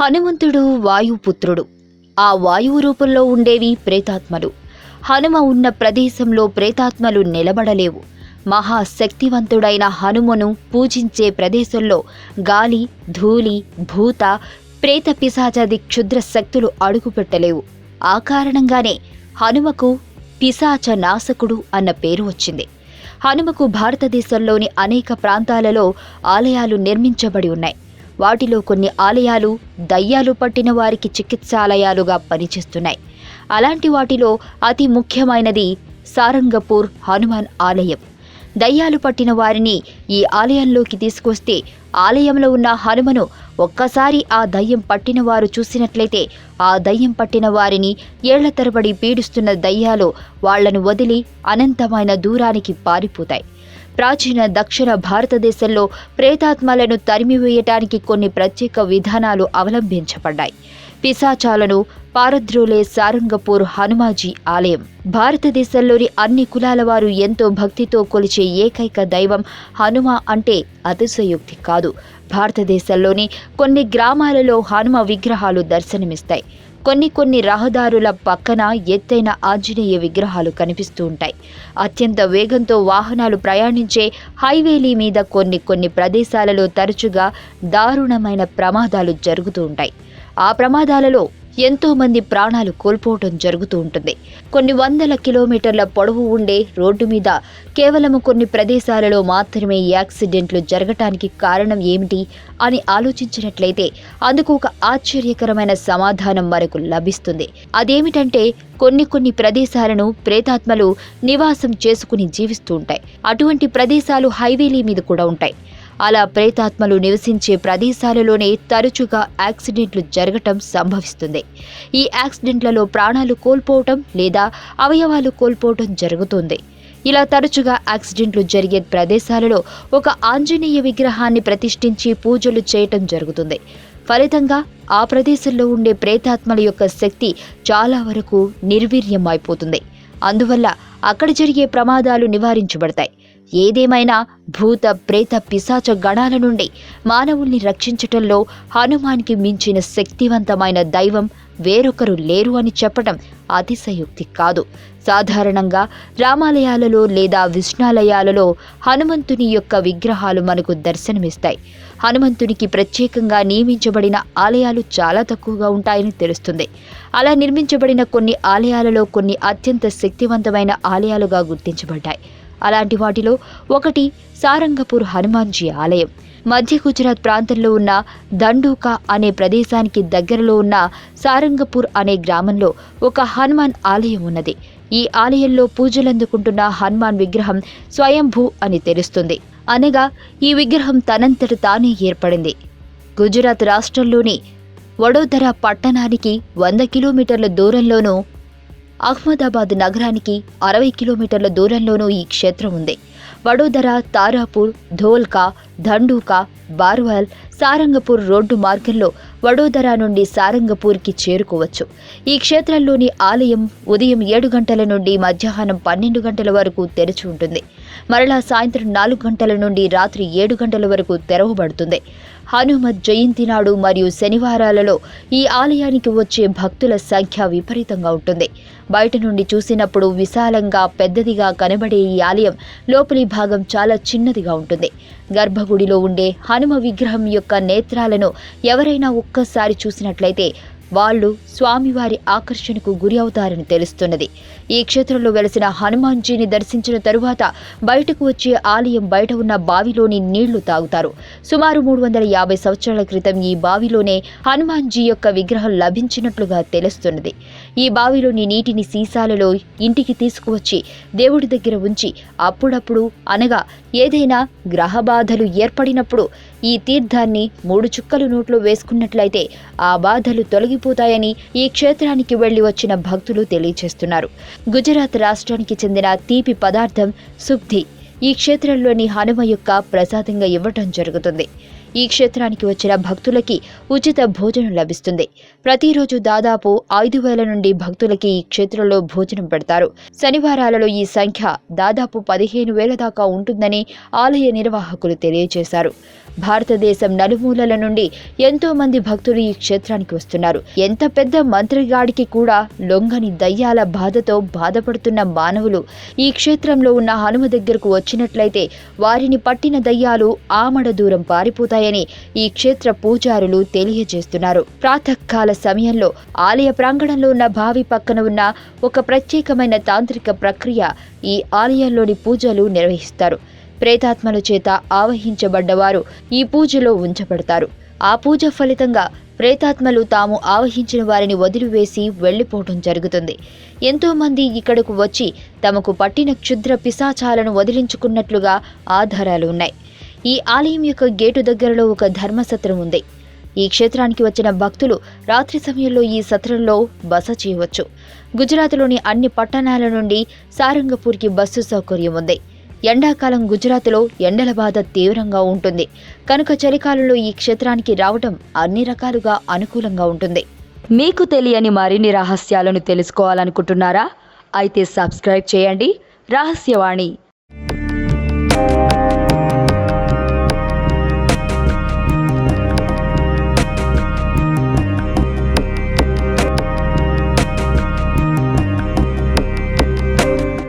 హనుమంతుడు వాయుపుత్రుడు. ఆ వాయువు రూపంలో ఉండేవి ప్రేతాత్మలు. హనుమ ఉన్న ప్రదేశంలో ప్రేతాత్మలు నిలబడలేవు. మహాశక్తివంతుడైన హనుమను పూజించే ప్రదేశంలో గాలి ధూళి భూత ప్రేత పిశాచాది క్షుద్ర శక్తులు అడుగుపెట్టలేవు ఆ కారణంగానే హనుమకు పిశాచ నాశకుడు అన్న పేరు వచ్చింది. హనుమకు భారతదేశంలోని అనేక ప్రాంతాలలో ఆలయాలు నిర్మించబడి ఉన్నాయి. వాటిలో కొన్ని ఆలయాలు దయ్యాలు పట్టిన వారికి చికిత్సాలయాలుగా పనిచేస్తున్నాయి. అలాంటి వాటిలో అతి ముఖ్యమైనది సారంగపూర్ హనుమాన్ ఆలయం. దయ్యాలు పట్టిన వారిని ఈ ఆలయంలోకి తీసుకొస్తే ఆలయంలో ఉన్న హనుమను ఒక్కసారి ఆ దయ్యం పట్టిన వారు చూసినట్లయితే ఆ దయ్యం పట్టిన వారిని ఏళ్ళ తరబడి పీడిస్తున్న దయ్యాలు వాళ్ళను వదిలి అనంతమైన దూరానికి పారిపోతాయి. ప్రాచీన దక్షిణ భారతదేశంలో ప్రేతాత్మలను తరిమివేయటానికి కొన్ని ప్రత్యేక విధానాలు అవలంబించబడ్డాయి. పిశాచాలను పారద్రోలే సారంగపూర్ హనుమాజీ ఆలయం. భారతదేశంలోని అన్ని కులాల వారు ఎంతో భక్తితో కొలిచే ఏకైక దైవం హనుమ అంటే అతిశయోక్తి కాదు. భారతదేశంలోని కొన్ని గ్రామాలలో హనుమ విగ్రహాలు దర్శనమిస్తాయి. కొన్ని కొన్ని రహదారుల పక్కన ఎత్తైన ఆంజనేయ విగ్రహాలు కనిపిస్తూ ఉంటాయి. అత్యంత వేగంతో వాహనాలు ప్రయాణించే హైవేలీ మీద కొన్ని కొన్ని ప్రదేశాలలో తరచుగా దారుణమైన ప్రమాదాలు జరుగుతూ ఉంటాయి. ఆ ప్రమాదాలలో ఎంతోమంది ప్రాణాలు కోల్పోవటం జరుగుతూ ఉంటుంది. కొన్ని వందల కిలోమీటర్ల పొడవు ఉండే రోడ్డు మీద కేవలం కొన్ని ప్రదేశాలలో మాత్రమే యాక్సిడెంట్లు జరగటానికి కారణం ఏమిటి అని ఆలోచించినట్లయితే అందుకు ఒక ఆశ్చర్యకరమైన సమాధానం మనకు లభిస్తుంది. అదేమిటంటే కొన్ని కొన్ని ప్రదేశాలను ప్రేతాత్మలు నివాసం చేసుకుని జీవిస్తూ ఉంటాయి. అటువంటి ప్రదేశాలు హైవేలీ మీద కూడా ఉంటాయి. అలా ప్రేతాత్మలు నివసించే ప్రదేశాలలోనే తరచుగా యాక్సిడెంట్లు జరగటం సంభవిస్తుంది. ఈ యాక్సిడెంట్లలో ప్రాణాలు కోల్పోవటం లేదా అవయవాలు కోల్పోవటం జరుగుతుంది. ఇలా తరచుగా యాక్సిడెంట్లు జరిగే ప్రదేశాలలో ఒక ఆంజనేయ విగ్రహాన్ని ప్రతిష్ఠించి పూజలు చేయటం జరుగుతుంది. ఫలితంగా ఆ ప్రదేశంలో ఉండే ప్రేతాత్మల యొక్క శక్తి చాలా వరకు నిర్వీర్యం అయిపోతుంది అందువల్ల అక్కడ జరిగే ప్రమాదాలు నివారించబడతాయి. ఏదేమైనా భూత ప్రేత పిశాచ గణాల నుండి మానవుల్ని రక్షించటంలో హనుమాన్కి మించిన శక్తివంతమైన దైవం వేరొకరు లేరు అని చెప్పటం అతిశయోక్తి కాదు. సాధారణంగా రామాలయాలలో లేదా విష్ణాలయాలలో హనుమంతుని యొక్క విగ్రహాలు మనకు దర్శనమిస్తాయి. హనుమంతునికి ప్రత్యేకంగా నియమించబడిన ఆలయాలు చాలా తక్కువగా ఉంటాయని తెలుస్తుంది. అలా నిర్మించబడిన కొన్ని ఆలయాలలో కొన్ని అత్యంత శక్తివంతమైన ఆలయాలుగా గుర్తించబడ్డాయి. అలాంటి వాటిలో ఒకటి సారంగపూర్ హనుమాన్జీ ఆలయం. మధ్య గుజరాత్ ప్రాంతంలో ఉన్న దండూకా అనే ప్రదేశానికి దగ్గరలో ఉన్న సారంగపూర్ అనే గ్రామంలో ఒక హనుమాన్ ఆలయం ఉన్నది. ఈ ఆలయంలో పూజలందుకుంటున్న హనుమాన్ విగ్రహం స్వయంభూ అని తెలుస్తుంది. అనగా ఈ విగ్రహం తనంతట తానే ఏర్పడింది. గుజరాత్ రాష్ట్రంలోని వడోదర పట్టణానికి వంద కిలోమీటర్ల దూరంలోనూ అహ్మదాబాద్ నగరానికి అరవై కిలోమీటర్ల దూరంలోనూ ఈ క్షేత్రం ఉంది. వడోదర తారాపూర్ ధోల్కా ధండూకా బార్వాల్ సారంగపూర్ రోడ్డు మార్గంలో వడోదర నుండి సారంగపూర్కి చేరుకోవచ్చు. ఈ క్షేత్రంలోని ఆలయం ఉదయం ఏడు గంటల నుండి మధ్యాహ్నం పన్నెండు గంటల వరకు తెరిచి ఉంటుంది. మరలా సాయంత్రం నాలుగు గంటల నుండి రాత్రి ఏడు గంటల వరకు తెరవబడుతుంది. హనుమత్ జయంతి నాడు మరియు శనివారాలలో ఈ ఆలయానికి వచ్చే భక్తుల సంఖ్య విపరీతంగా ఉంటుంది. బయట నుండి చూసినప్పుడు విశాలంగా పెద్దదిగా కనబడే ఈ ఆలయం లోపలి భాగం చాలా చిన్నదిగా ఉంటుంది. గర్భగుడిలో ఉండే హనుమ విగ్రహం యొక్క నేత్రాలను ఎవరైనా ఒక్కసారి చూసినట్లయితే వాళ్ళు స్వామివారి ఆకర్షణకు గురి అవుతారని తెలుస్తున్నది. ఈ క్షేత్రంలో వెలసిన హనుమాన్జీని దర్శించిన తరువాత బయటకు వచ్చే ఆలయం బయట ఉన్న బావిలోని నీళ్ళు తాగుతారు. సుమారు మూడు వందల యాభై సంవత్సరాల క్రితం ఈ బావిలోనే హనుమాన్జీ యొక్క విగ్రహం లభించినట్లుగా తెలుస్తున్నది. ఈ బావిలోని నీటిని సీసాలలో ఇంటికి తీసుకువచ్చి దేవుడి దగ్గర ఉంచి అప్పుడప్పుడు అనగా ఏదైనా గ్రహ బాధలు ఏర్పడినప్పుడు ఈ తీర్థాన్ని మూడు చుక్కలు నోట్లో వేసుకున్నట్లయితే ఆ బాధలు తొలగిపోతాయని ఈ క్షేత్రానికి వెళ్ళి వచ్చిన భక్తులు తెలియజేస్తున్నారు గుజరాత్ రాష్ట్రానికి చెందిన తీపి పదార్థం సుబ్ధి ఈ క్షేత్రంలోని హనుమ యొక్క ప్రసాదంగా ఇవ్వటం జరుగుతుంది. ఈ క్షేత్రానికి వచ్చిన భక్తులకి ఉచిత భోజనం లభిస్తుంది. ప్రతిరోజు దాదాపు ఐదు వేల నుండి భక్తులకి ఈ క్షేత్రంలో భోజనం పెడతారు. శనివారాలలో ఈ సంఖ్య దాదాపు పదిహేను వేల దాకా ఉంటుందని ఆలయ నిర్వాహకులు తెలియజేశారు. భారతదేశం నలుమూలల నుండి ఎంతో మంది భక్తులు ఈ క్షేత్రానికి వస్తున్నారు. ఎంత పెద్ద మంత్రిగాడికి కూడా లొంగని దయ్యాల బాధతో బాధపడుతున్న మానవులు ఈ క్షేత్రంలో ఉన్న హనుమ దగ్గరకు వచ్చినట్లయితే వారిని పట్టిన దయ్యాలు ఆమడ దూరం పారిపోతాయని ఈ క్షేత్ర పూజారులు తెలియజేస్తున్నారు. ప్రాతకాల సమయంలో ఆలయ ప్రాంగణంలో ఉన్న బావి పక్కన ఉన్న ఒక ప్రత్యేకమైన తాంత్రిక ప్రక్రియ ఈ ఆలయంలోని పూజలు నిర్వహిస్తారు. ప్రేతాత్మల చేత ఆవహించబడ్డవారు ఈ పూజలో ఉంచబడతారు. ఆ పూజ ఫలితంగా ప్రేతాత్మలు తాము ఆవహించిన వారిని వదిలివేసి వెళ్ళిపోవటం జరుగుతుంది. ఎంతోమంది ఇక్కడకు వచ్చి తమకు పట్టిన క్షుద్ర పిశాచాలను వదిలించుకున్నట్లుగా ఆధారాలు ఉన్నాయి. ఈ ఆలయం యొక్క గేటు దగ్గరలో ఒక ధర్మసత్రం ఉంది. ఈ క్షేత్రానికి వచ్చిన భక్తులు రాత్రి సమయంలో ఈ సత్రంలో బస చేయవచ్చు. గుజరాత్లోని అన్ని పట్టణాల నుండి సారంగపూర్కి బస్సు సౌకర్యం ఉంది. ఎండాకాలం గుజరాత్లో ఎండల బాధ తీవ్రంగా ఉంటుంది. కనుక చలికాలంలో ఈ క్షేత్రానికి రావటం అన్ని రకాలుగా అనుకూలంగా ఉంటుంది. మీకు తెలియని మరిన్ని రహస్యాలను తెలుసుకోవాలనుకుంటున్నారా? అయితే సబ్స్క్రైబ్ చేయండి. రహస్యవాణి